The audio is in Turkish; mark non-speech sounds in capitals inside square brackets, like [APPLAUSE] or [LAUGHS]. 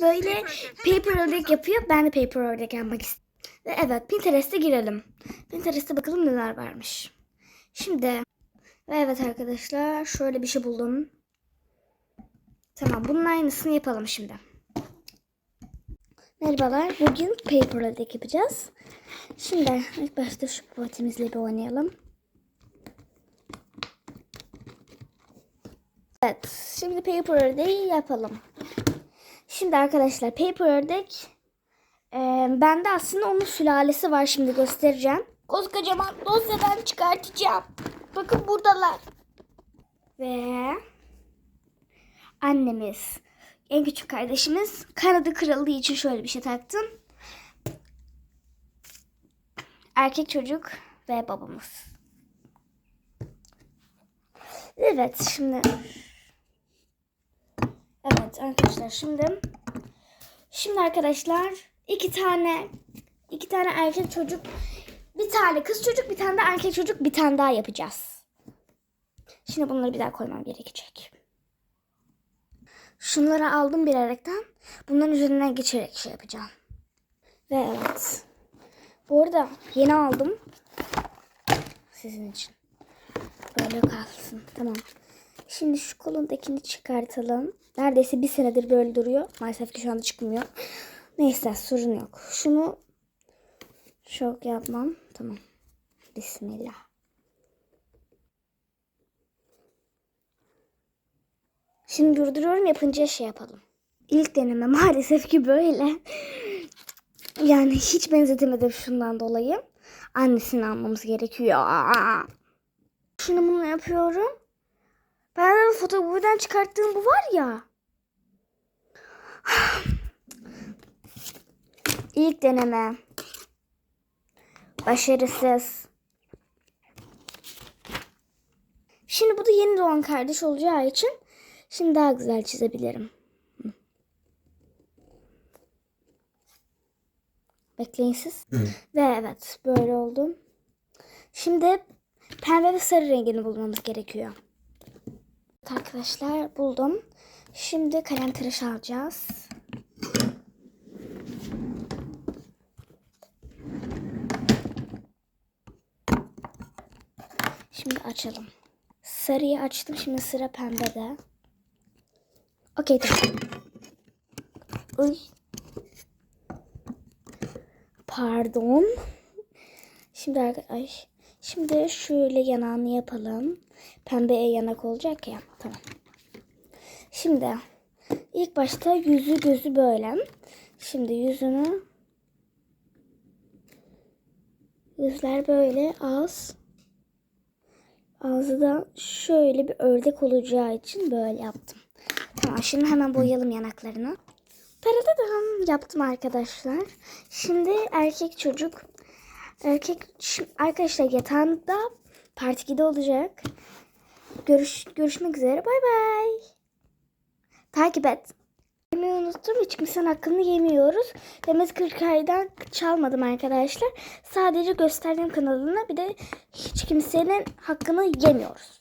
böyle paper ördek yapıyor. Ben de paper ördek yapmak istedim. Ve evet Pinterest'e girelim. Pinterest'e bakalım neler varmış. Şimdi ve evet arkadaşlar şöyle bir şey buldum. Tamam bunun aynısını yapalım şimdi. Merhabalar. Bugün paper ördek yapacağız. Şimdi ilk başta şu patimizle bir oynayalım. Evet. Şimdi paper ördeği yapalım. Şimdi arkadaşlar paper ördek e, bende aslında onun sülalesi var şimdi göstereceğim. Koskocaman dosyadan çıkartacağım. Bakın buradalar. Ve annemiz en küçük kardeşimiz kanadı kırıldığı için şöyle bir şey taktım. Erkek çocuk ve babamız. Evet şimdi Arkadaşlar şimdi şimdi arkadaşlar iki tane iki tane erkek çocuk bir tane kız çocuk bir tane de erkek çocuk bir tane daha yapacağız. Şimdi bunları bir daha koymam gerekecek. Şunları aldım birerekten. Bunların üzerinden geçerek şey yapacağım. Ve evet. Bu arada yeni aldım. Sizin için. Böyle kalsın. Tamam. Şimdi şu kolundakini çıkartalım. Neredeyse bir senedir böyle duruyor. Maalesef ki şu anda çıkmıyor. Neyse sorun yok. Şunu çok yapmam. Tamam. Bismillah. Şimdi durduruyorum yapınca şey yapalım. İlk deneme [LAUGHS] maalesef ki böyle. Yani hiç benzetemedim şundan dolayı. Annesini almamız gerekiyor. Şimdi bunu yapıyorum. Ben fotoğrafından çıkarttığım bu var ya. İlk deneme. Başarısız. Şimdi bu da yeni doğan kardeş olacağı için şimdi daha güzel çizebilirim. Bekleyin siz. Ve evet böyle oldu. Şimdi pembe ve sarı rengini bulmamız gerekiyor. Arkadaşlar buldum. Şimdi kalem tıraş alacağız. Şimdi açalım. Sarıyı açtım. Şimdi sıra pembede. Okey tamam. Pardon. Şimdi arkadaş. Şimdi şöyle yanağını yapalım. Pembeye yanak olacak ya. Tamam. Şimdi ilk başta yüzü gözü böyle. Şimdi yüzünü yüzler böyle az. Ağzı da şöyle bir ördek olacağı için böyle yaptım. Tamam şimdi hemen boyayalım yanaklarını. Taradadam yaptım arkadaşlar. Şimdi erkek çocuk erkek arkadaşlar yatağında part 2'de olacak. Görüş, görüşmek üzere. Bay bay. Takip et. Yemeği unuttum. Hiç kimsenin hakkını yemiyoruz. Demet Kırkay'dan çalmadım arkadaşlar. Sadece gösterdiğim kanalına bir de hiç kimsenin hakkını yemiyoruz.